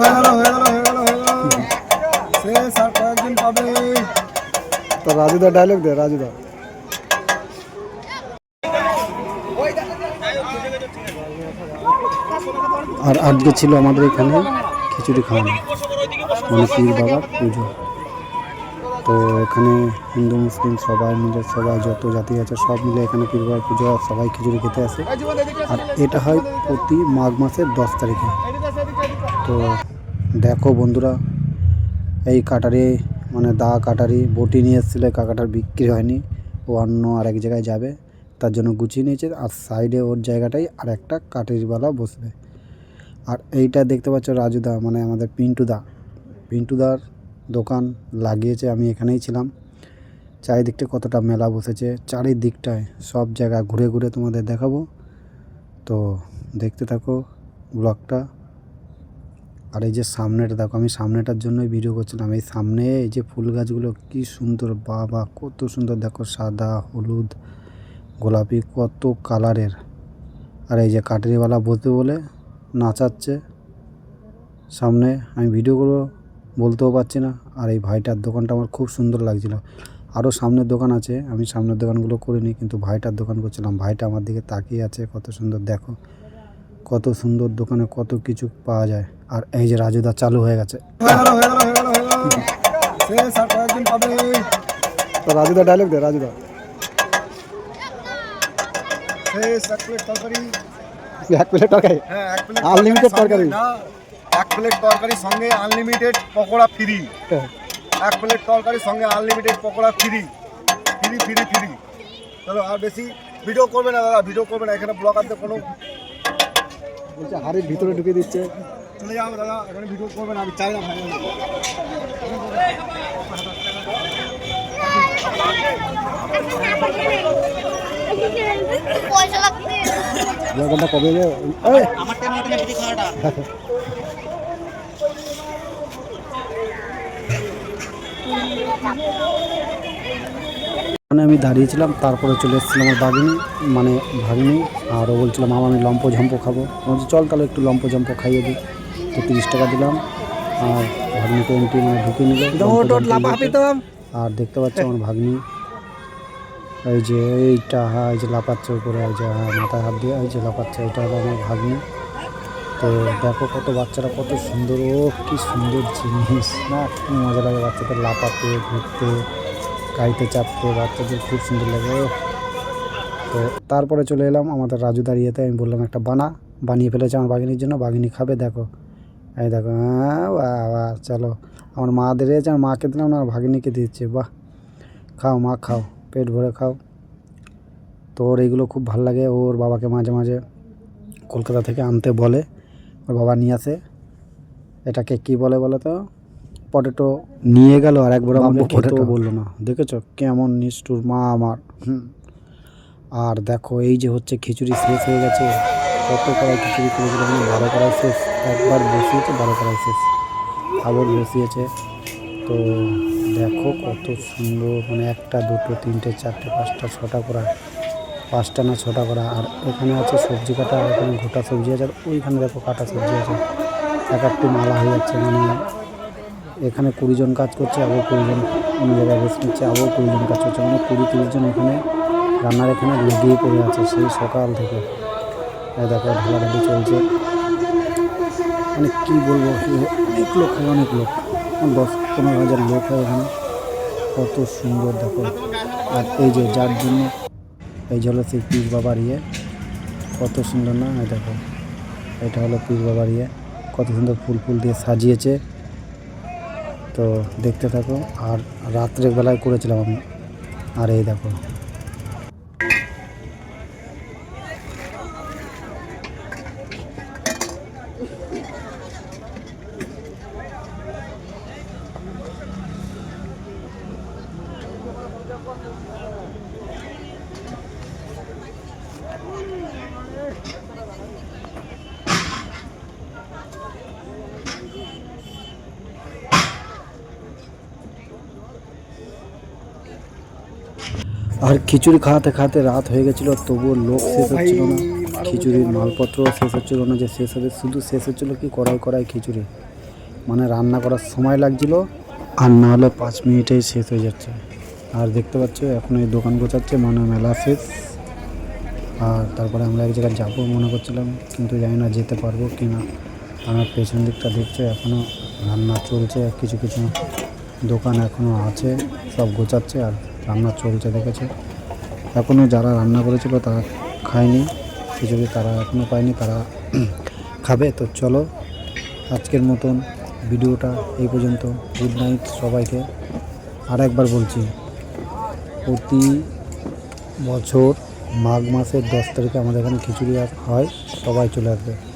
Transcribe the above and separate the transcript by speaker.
Speaker 1: হয়ে গেল হয়ে গেল হয়ে গেল হয়ে গেল শেষ আর কয়েকদিন পাবে
Speaker 2: তো রাজুদা ডায়লগ দে রাজুদা আর আজকে ছিল আমাদের এখানে খিচুড়ি খাওয়ানো মানে পীর বাবার পুজো তো এখানে হিন্দু মুসলিম সবাই মিলে সবাই যত জাতি আছে সব মিলে এখানে পীর বাবার পুজো হয়, সবাই খিচুড়ি খেতে আসে আর এটা হয় প্রতি মাঘ মাসের দশ তারিখে তো দেখো বন্ধুরা, এই কাটারি মানে দা কাটারি, বটি নিয়ে এসেছিল কাকাটার বিক্রি হয়নি। ও অন্য আরেক জায়গায় যাবে, তার জন্য গুছিয়ে নিয়েছে, আর সাইডে ওর জায়গাটাই আর একটা কাটারিওয়ালা বসবে। আর এইটা দেখতে পাচ্ছ রাজুদা মানে আমাদের পিন্টুদা পিন্টুদার দোকান লাগিয়েছে, আমি এখানেই ছিলাম। চারিদিকটা কতটা মেলা বসেছে, চারিদিকটায় সব জায়গা ঘুরে ঘুরে তোমাদের দেখাবো। তো দেখতে থাকো ব্লগটা। আর এই যে সামনেটা দেখো, আমি সামনেটার জন্যই ভিডিও করছিলাম। এই সামনে এই যে ফুল গাছগুলো কি সুন্দর, বাবা কত সুন্দর। দেখো সাদা, হলুদ, গোলাপি কত কালারের আর এই যে কাটারিওয়ালা বসবে বলে নাচাচ্ছে। সামনে আমি ভিডিওগুলো বলতেও পারছি না। আর এই ভাইটার দোকানটা আমার খুব সুন্দর লাগছিল। আরও সামনের দোকান আছে, আমি সামনের দোকানগুলো করিনি, কিন্তু ভাইটার দোকান করছিলাম। ভাইটা আমার দিকে তাকিয়ে আছে, কত সুন্দর। দেখো কত সুন্দর দোকানে কত কিছু পাওয়া যায়। আর এই যে রাজুদা চালু হয়ে গেছে।
Speaker 1: হয়ে হয়ে হয়ে হয়ে
Speaker 2: তো রাজুদা ডায়লগ দে রাজুদা।
Speaker 1: এক প্লেট তরকারি
Speaker 2: এক প্লেট তরকারি?
Speaker 1: হ্যাঁ এক প্লেট
Speaker 2: তরকারি?
Speaker 1: না এক প্লেট তরকারি সঙ্গে আনলিমিটেড পকোড়া ফ্রি এক প্লেট তরকারি সঙ্গে unlimited pakora free free free free চলো আর বেশি ভিডিও করবে না দাদা ভিডিও করবে না। এখানে ব্লগারদের কোনো।
Speaker 2: বলছে হাড়ির ভিতরে ঢুকে দিচ্ছে।
Speaker 1: চলে যাও দাদা এখানে ভিডিও করবে না আমি চাই না ভাই
Speaker 3: পয়সা লাগবে
Speaker 2: দোকানটা কবে যে এই!
Speaker 3: আমার
Speaker 2: মানে আমি দাঁড়িয়েছিলাম তারপরে চলে এসেছিলাম আমার বাগিনী মানে ভাগিনী আর ও বলছিলাম মামা আমি লম্প ঝম্প খাব। বলছি চল তাহলে একটু লম্প ঝম্প খাইয়ে দিই। তো তিরিশ টাকা দিলাম আর ভাগ্নিকে এমটি মানে ঢুকে নিল। আর দেখতে পাচ্ছি আমার ভাগ্নি। এই যে এইটা হ্যাঁ এই যে লাপাচ্ছে উপরে এই যে হ্যাঁ মাথায় হাত দিয়ে এই যে লাপাচ্ছে এটা হলো আমার ভাগ্নি। তো দেখো কত বাচ্চারা কত সুন্দর ও কি সুন্দর জিনিস। না মজা লাগে বাচ্চাদের লাপাতে ঘুরতে। গাড়িতে চাপতে বাচ্চাদের খুব সুন্দর লাগে। তো তারপরে চলে এলাম আমাদের রাজু দাঁড়িয়েতে। আমি বললাম, একটা বানা। বানিয়ে ফেলেছে আমার বাঘিনীর জন্য। বাঘিনী খাবে, দেখো। এই দেখো হ্যাঁ চলো। আমার মা দিয়েছে আমার মাকে দিলাম না আমার ভাগিনীকে দিচ্ছে। বাহ, খাও মা, খাও, পেট ভরে খাও। তো ওর এইগুলো খুব ভালো লাগে। ওর বাবাকে মাঝে মাঝে কলকাতা থেকে আনতে বলে। ওর বাবা নিয়ে আসে। এটাকে কি বলে বলো তো? পটেটো নিয়ে গেল আর একবার আমাকে খেতেও বলল না। দেখেছ? কেমন নিষ্ঠুর মা আমার। হুম। আর দেখো এই যে হচ্ছে খিচুড়ি শেষ হয়ে গেছে। কত কড়াই খিচুড়ি করেছিল বারো কড়াই শেষ। একবার বসিয়েছে বারো কড়াই শেষ। আবার বসিয়েছে। তো দেখো কত সুন্দর মানে একটা দুটো তিনটে চারটে পাঁচটা ছটা করা পাঁচটা না ছটা করা আর এখানে আছে সবজি কাটা এখানে গোটা সবজি আছে। আর ওইখানে দেখো কাটা সবজি আছে। এক একটু মালা হয়ে যাচ্ছে মানে এখানে কুড়ি জন কাজ করছে, আবার কুড়ি জন অন্য জায়গায় রেস্ট নিচ্ছে, আবার কুড়ি জন কাজ করছে। মানে কুড়ি তিরিশ জন এখানে রান্নার এখানে লেগেই পড়ে আছে সেই সকাল থেকে। দেখো ঢালাঢালি চলছে। মানে কী বলব, অনেক লোক হয়, অনেক লোক। দশ পনেরো হাজার লোক হয় এখানে। কত সুন্দর দেখো। আর এই যে যার জন্য, এই যে হলো সেই পীর বাবার ইয়ে। কত সুন্দর না দেখো। এটা হলো পীর বাবার ইয়ে। কত সুন্দর ফুল ফুল দিয়ে সাজিয়েছে। তো দেখতে থাকো। আর রাত্রেবেলায় করেছিলাম আমি। আর এই দেখো। আর খিচুড়ি খাওয়াতে খাওয়াতে রাত হয়ে গেছিল তবুও লোক শেষ হচ্ছিল না। খিচুড়ির মালপত্র শেষ হচ্ছিল না যে শেষ হবে শুধু শেষ হচ্ছিল কি কড়াই কড়াই খিচুড়ি। মানে রান্না করার সময় লাগছিল আর না হলে পাঁচ মিনিটেই শেষ হয়ে যাচ্ছে। আর দেখতে পাচ্ছ এখন এই দোকান গোছাচ্ছে মানে মেলা শেষ। আর তারপরে আমরা এক জায়গায় যাব মনে করছিলাম কিন্তু জানি না যেতে পারব কি না। আমার পেছন দিকটা দেখছ এখনও রান্না চলছে কিছু কিছু দোকান এখনও আছে সব গোছাচ্ছে আর রান্না চলছে দেখেছে। এখনও যারা রান্না করেছিল তারা খায়নি। খিচুড়ি তারা এখনও পায়নি, তারা খাবে। তো চলো, আজকের মতন ভিডিওটা এই পর্যন্ত। গুড নাইট সবাইকে। আর একবার বলছি, প্রতি বছর মাঘ মাসের দশ তারিখে আমাদের এখানে খিচুড়ি হয়, সবাই চলে আসবে।